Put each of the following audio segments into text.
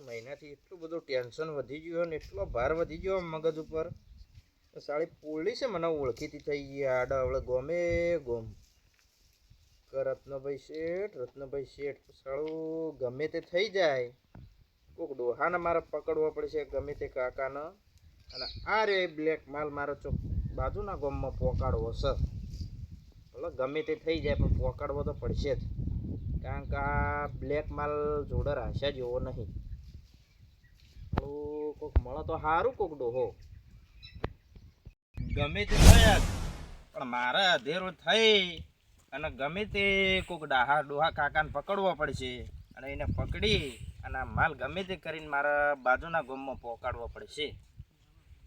મહિનાથી એટલું બધું ટેન્શન વધી ગયું ને એટલો ભાર વધી ગયો મગજ ઉપર. સાળી પોલીસે મને ઓળખીતી થઈ ગઈ આડા હવે ગમે. ગોમ રત્નભાઈ શેઠ રત્નભાઈ શેઠ સાળું ગમે તે થઈ જાય. કોક ડોહાને મારે પકડવો પડશે, ગમે તે કાકાને. અને આ રે બ્લેક માલ મારો ચોક બાજુના ગોમમાં પોકાડવો છે. ભલે ગમે તે થઈ જાય, પણ પોકાડવો તો પડશે જ. કારણ કે આ બ્લેક માલ જોડે રાશા જેવો નહીં. કોક મળે તો સારું કોક ડોહો. ગમે તે થાય પણ મારે અધેરો થઈ અને ગમે તે કોક ડાહા ડોહા કાકાને પકડવો પડશે અને એને પકડી અને માલ ગમે તે કરીને મારા બાજુના ગોમમાં પહોંચાડવો પડશે.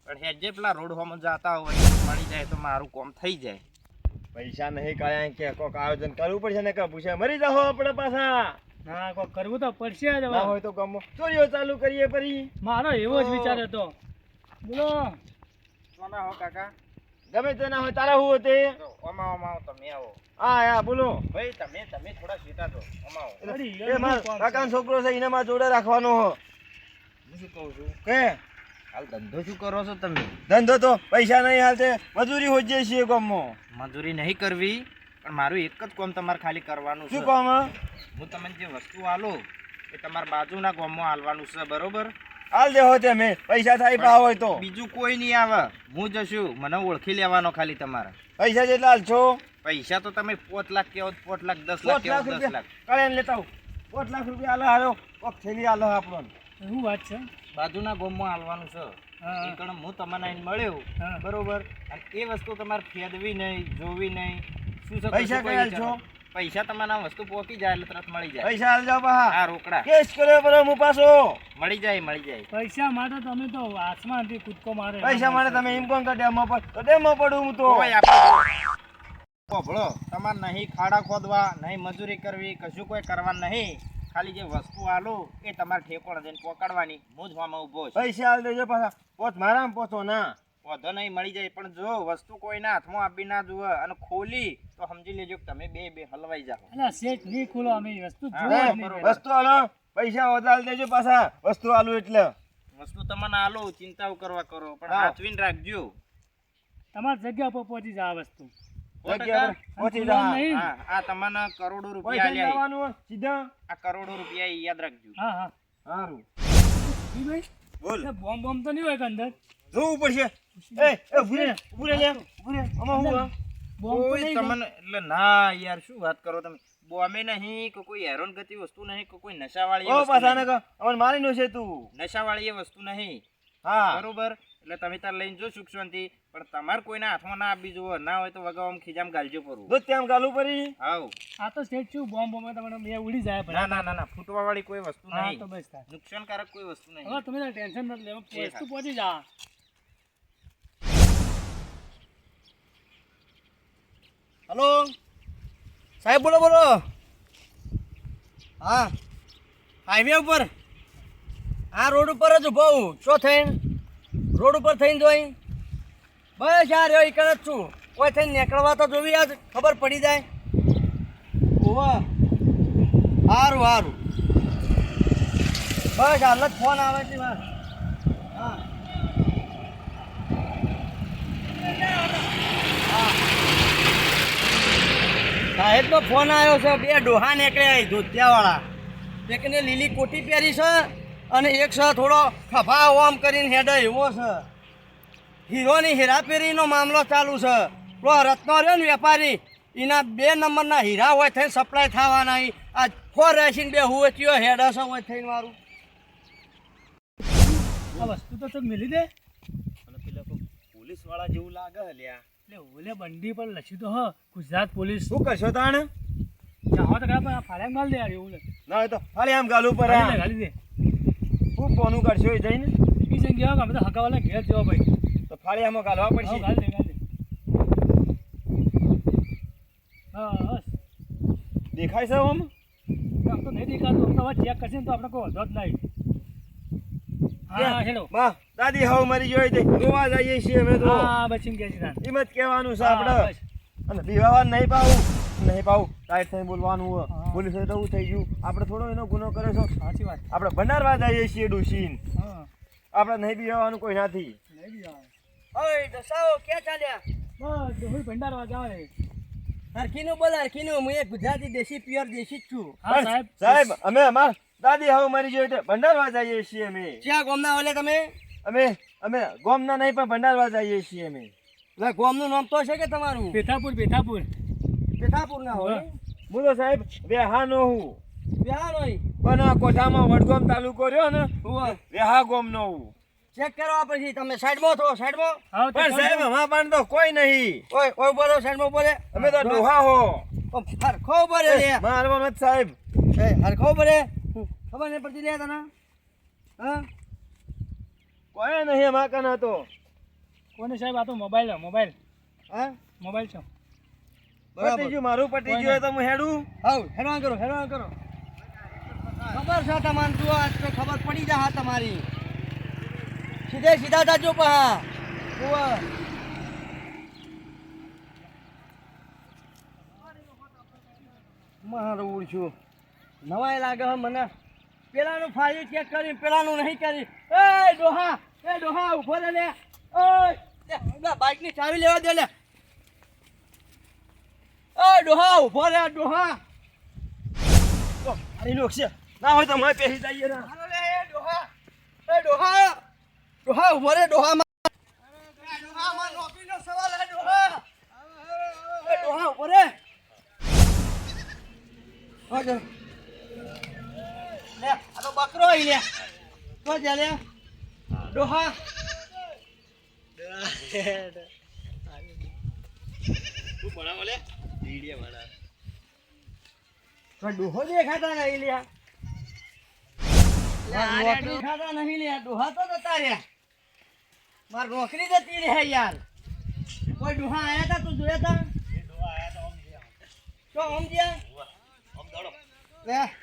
પણ હે જે પેલા રોડ હોમ જતા હોય મળી જાય તો મારું કોમ થઈ જાય. પૈસા નહીં કાયા કે કોક આયોજન કરવું પડશે ને કે પૂછે મરી જાઓ આપણે પાછા. ના કો કરવું તો પડશે જ હવે. હોય તો ગમો. ચોરીઓ ચાલુ કરીએ પરી મારો એવો જ વિચાર હતો. બોલો. કોના હો કાકા. ગમે તે ના હોય તારા હું તે ઓમા ઓમાં તમે આવો. હા હા બોલો. ભાઈ તમે તમે થોડા સીતા છો. ઓમા આવો. એ માર કાકાનો છોકરો છે એને મારા જોડે રાખવાનો હો. હું શું કહું છું? કે? હાલ ધંધો શું કરો છો તમે? ધંધો તો પૈસા નહીં હાલતે મજૂરી હોઈ જાય છે ગામમાં મજૂરી નહીં કરવી. પણ મારું એક જ કોમ તમારે ખાલી કરવાનું છે. શું કોમ હું? તમને જે વસ્તુ આલો એ તમારા બાજુના ગામમાં આલવાનું છે બરોબર? હાલ દે હો તમે પૈસા થાય પા હોય તો. બીજું કોઈ નહીં આવે. હું જશું મને ઓળખી લેવાનો ખાલી તમારે. પૈસા જેટલા હાલશો પૈસા તો તમે પાંચ લાખ કેવો પોત પાંચ લાખ દસ લાખ કેવો દસ લાખ. કાલે લેતા હું પાંચ લાખ રૂપિયા આલો આવ્યો કોક થેલી આલો આપણો શું વાત છે? બાજુના ગામમાં આલવાનું છે. હા. હું તમને આઈને મળ્યો. હા. બરોબર? અને એ વસ્તુ તમારે ફેદવી નહીં જોવી નહીં. શું છે પૈસા કયા છો? પૈસા તમારે વસ્તુ પહોંચી જાય એટલે તરત મળી જાય. પૈસા હાલ પા હા રોકડા. કેસ કર્યો પર હું પાછો. મળી જાય મળી જાય. પૈસા માટે તમે તો આસમાનથી કૂદકો મારે. પૈસા માટે તમે એમ કોણ કે ડેમમાં પડ તો પડું હું તો. કોઈ ભળો તમારે નહીં ખાડા ખોદવા નહીં મજૂરી કરવી કશું કોઈ કરવા નહીં. ખાલી જે વસ્તુ આલો એ તમારે ઠેકોણ જઈને પકડવાની. હું જ. ઊભો પૈસા દેજો પાછા. પોત મારા પોતો ના. વધો નહીં મળી જાય. પણ જો વસ્તુ કોઈના હાથમાં આપી ના જુઓ અને ખોલી તો સમજી લેજો કે તમે બે બે હલવાઈ જાઓ. અલા શેઠ નહીં ખોલો અમે વસ્તુ હા, જોવા જ હા, નહીં બરોબર. પડે. વસ્તુ આલો પૈસા વધારે દેજો પાછા. વસ્તુ આલો એટલે. વસ્તુ તમને આલો ચિંતા કરવા કરો પણ હા. રાખજો. તમારી જગ્યા પર પહોંચી જાય આ વસ્તુ. આ તમને કરોડો રૂપિયા સીધા. આ કરોડો રૂપિયા યાદ રાખજો. હા હા. સારું બોલ. બોમ્બ બોમ્બ તો નહીં હોય અંદર? જોવું પડશે. એ એ લે, આમાં હું તો કોઈ તમને એટલે ના યાર શું વાત કરો તમે? બોમ્બે નહીં કે કોઈ હેરોન ગતિ વસ્તુ નહીં કે કોઈ નશાવાળી ઓ પાછા ને અમને મારી નો છે તું. નશાવાળી એ વસ્તુ નહીં. હા. બરોબર? એટલે તમે તાર લઈને જો સુખ શાંતિ. પણ તમારે કોઈના હાથમાં ના આપી જુઓ. ના હોય તો વગાવ આમ ખીજામ ગાલજો પરું દૂધ ત્યાં ગાલું પડી. હાવ આ તો સ્ટેટ છું બોમ્બ બોમ્બ તમને બે ઉડી જાય ના ના ના ના ફૂટવા વાળી કોઈ વસ્તુ નહીં. તો બસ નુકસાનકારક કોઈ વસ્તુ નહીં. હવે તમે ટેન્શન નથી લેવું વસ્તુ પહોંચી જા. હલો? સાહેબ, બોલો બોલો. હા. હાઈવે ઉપર. આ રોડ ઉપર જ ઊભો હું. શું થઈને? રોડ ઉપર થઈને જોઈ. બસ યાર રહ્યો એક જ છું. કોઈ થઈને નીકળવા તો જોવી આજ, ખબર પડી જાય. ઓવા સારું સારું બસ, હાલ જ ફોન આવે છે બસ હા સાહેબનો ફોન આવ્યો છે બે ડોહા નીકળ્યા ધોતિયાવાળા. એકને લીલી કોટી પહેરી છે અને એક છે થોડો ખભા ઓમ કરીને હેડે એવો છે. હીરોની હેરાફેરીનો મામલો ચાલુ છે. પેલો રત્નો રહ્યો ને વેપારી એના બે નંબરના હીરા હોય થઈને સપ્લાય થવાના આ ફોર રેસીને બે હુવે ચિયો હેડે છે હોય થઈને મારું. આ વસ્તુ તો તું મિલી દે. અને પેલા પોલીસવાળા જેવું લાગે લ્યા. એટલે ઓલે બંડી પર લખ્યું તો હ ગુજરાત પોલીસ. શું કરશો તાણ? જાઓ તો ખરા ફાળે માલ દે યાર એવું ના તો ફાળે આમ ગાલું ઉપર ગાલી દે ગાલી દે. શું ફોન કરશો એ જઈને? ઈ જઈને ગયા કે અમે તો હગાવાલા ઘેર જવા ભાઈ તો ફાળી આમાં ગાલવા પડશે. ગાલ દે ગાલ દે. હા બસ. દેખાય છે આમ? આમ તો નહીં દેખાતું આમ તો હવે ચેક કરશે ને તો આપણે કોઈ વધો જ નહીં. હા હેલો માં દાદી હાવ મરી જોઈ દે જોવા જઈએ છીએ અમે તો. હા બસ કે છે. એમ જ કહેવાનું છે આપણે. અને પીવા નહીં પાવું નહીં પાવું ટાઈટ થઈ બોલવાનું. પોલીસ તો એવું થઈ ગયું. આપણે થોડો એનો ગુનો કર્યો છો. સાચી વાત. આપણે ભંડારવા જઈએ છીએ ડુસીન આપણે નહીં પીવાનું કોઈ નથી. ઓય દસાઓ ક્યાં ચાલ્યા? બસ હું ભંડારવા જાવે હરખીનું બોલ હરખીનું હું એક ગુજરાતી દેશી પ્યોર દેશી જ છું. હા સાહેબ. સાહેબ અમે અમાર દાદી હવે મરી જોઈએ ભંડારવા જઈએ છીએ અમે. ક્યાં ગોમના ઓલે તમે? અમે અમે ગોમના નહીં પણ ભંડારવા જઈએ છીએ અમે. એટલે ગોમનું નામ તો છે કે તમારું? પેથાપુર પેથાપુર. પેથાપુર ના હોય? બોલો સાહેબ વેહાનો હું. હોય? પણ કોઠામાં વડગામ તાલુકો રહ્યો ને. વેહા ગોમનો હું. ચેક કરવા પછી તમે સાઈડમાં થો સાઈડમાં? હા પણ સાહેબ અમારા પણ તો કોઈ નહીં. ઓય ઓય બોલો સાઈડમાં બોલે. અમે તો ડોહા હો. હરખો બોલે લે. મારવા મત સાહેબ. એ હરખો બોલે ખબર નહીં પડતી લે તને? હા? કોઈ નહીં એમાં કન હતો. કોને સાહેબ આ તો મોબાઈલ મોબાઈલ. હા? મોબાઈલ છો. પટી ગયું મારું પટી ગયું તો હું હેડું. હાઉ હેરાન કરો હેરાન કરો. ખબર છે તમને તું આજ તો ખબર પડી જા તમારી. સીધે સીધા જાજો પહા. મારું મારું ઉડશું. નવાય લાગે મને. પેલાનું ફાયું ચેક કરી પેલાનું નહીં કરી. એ ડોહા એ ડોહા ઊભો રે લે. ઓય બાઇકની ચાવી લેવા દે લે. એ ડોહા ઊભો રે ડોહા. મારી લોક છે. ના હોય તો અમે પેસી જઈએ ને. હાલો લે એ ડોહા. એ ડોહા ડોહા ઊભો રે ડોહા ડોહા માં નોકરીનો સવાલ હે ડોહા. એ ડોહા ઊભો રે. હાજર લે આ તો બકરો આઈ લે. તો જા લે. ડોહા. તો ડોહો દેખાતા નહીં લ્યા. નોકરી ખાતા નહીં લ્યા. ડોહા તો જતા રહ્યા. માર નોકરી જતી રહે યાર. કોઈ ડોહા આયા તા? તું જોયા તા? તો ઓમ ગયા. લે.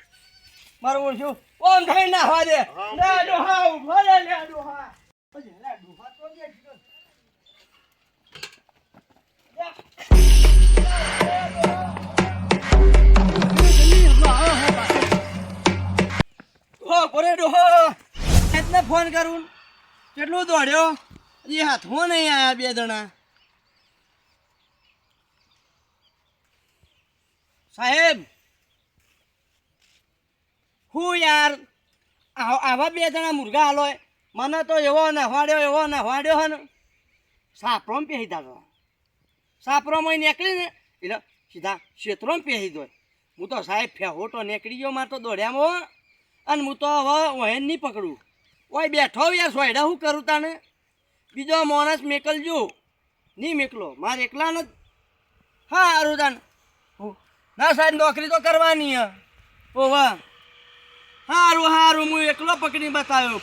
મારું ઓછું ઓમ થઈ ના હવા દે લે ડોહા ઊભો લે ડોહા. લે ડોહા તો દે હો એટલે ફોન કરું. કેટલું દોડ્યો? એ હાથમાં નહીં આયા બે જણા. સાહેબ હું યાર, આવ- બે જણા મુર્ગા હાલો મને તો એવો નહવાડ્યો એવો નહવાડ્યો હે ને. સાપરોમાં પહેરી દાદો સાપરોમાં નીકળીને એટલે સીધા ક્ષેત્રોમાં પહેરી દો. હું તો સાહેબ ફેહોટો નીકળી ગયો મારે તો દોડ્યામાં અને હું તો હવે વહેન નહીં પકડું. ઓય બેઠો યાર, સોયડા હું કરું તાને? બીજો માણસ મેકલજો. નહીં મેકલો, મારે એકલા જ. હા અરુદાન ના સાહેબ, નોકરી તો કરવાની હે. ઓ વાહ હારું હારું હું એકલો પકડી બતાવ્યો.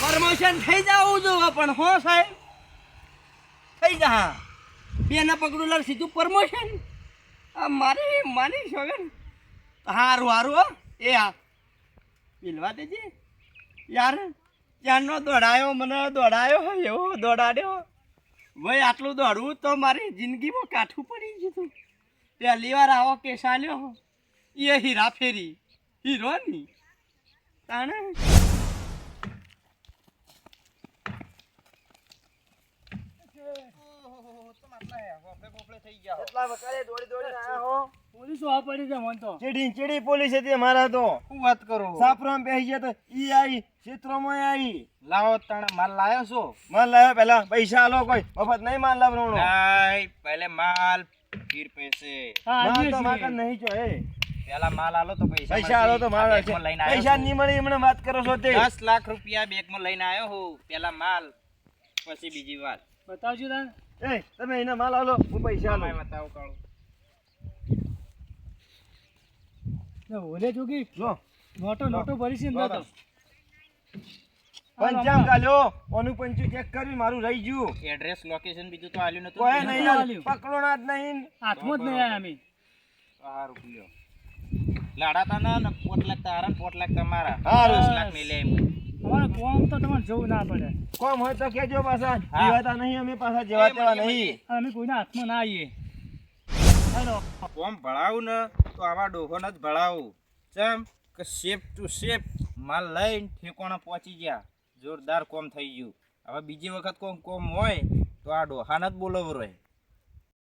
પરમિશન થઈ જવું જોઈએ પણ હો સાહેબ. થઈ જા. બે ના પકડું લાલ સીધું પ્રમોશન આ મારી મારી સોગન હારું હારું એ હા. મિલવા દેજે. યાર, ત્યાંનો દોડાયો, મને દોડાયો, એવો દોડાડ્યો. ભાઈ આટલું દોડવું તો મારી જિંદગીમાં કાઠું પડી ગયું પહેલી વાર આવો કેસ આલ્યો. એ હીરા ફેરી. હીરો ની તાણે ચીડી ચીડી પોલીસ હતી મારા તો. શું વાત કરો? સાફરામ બેસી ગયા તો ઈ આઈ ક્ષેત્રોમાં આવી લાવો તને માલ લાયો છો? માલ લાવ્યો પેલા પૈસા આલો કોઈ. મફત નહીં માલ લાવવાનો. પહેલે માલ ફીર પૈસે. હા માલ તો. માકન નહીં જો એ પેલા માલ આલો તો પૈસા પૈસા આલો તો માલ લઈને આવ્યો પૈસા. નહીં મળી એમને વાત કરો છો તે. 10 લાખ રૂપિયા બેગમાં લઈને આવ્યો હું પેલા માલ પછી બીજી વાત. બતાવજો તાન એ તમે એને માલ આલો હું પૈસા આલો. બતાવો કાળો. લે ઓલે જોગી લો. નોટો નોટો ભરી છે અંદર તો. પંચામ કાલ્યો ઓનું પંચું ચેક કર્યું મારું રહી ગયું. એડ્રેસ લોકેશન બીજું તો આલ્યું નતું. કોઈ નહીં આલ્યું. પકડો ના જ નહીં. હાથમાં જ નહીં આયા અમે. સારું લાડા તને ને પોટલાક તારા ને પોટલાક તમારા. હારું લાખ તો તમને જવું ના પડે. કોમ હોય તો કેજો પાછા. જીવાતા નહીં અમે પાછા જેવા નહીં. અમે કોઈના હાથમાં ના આવીએ. હેલો. કોમ ભળાવું ને તો આવા ડોહોને જ ભળાવું ચમ કે શેપ ટુ શેપ માલ લઈને ઠેકોણા પહોંચી ગયા. જોરદાર કોમ થઈ ગયું. હવે બીજી વખત કોમ કોમ હોય તો આ ડોહાને જ બોલાવું રહે.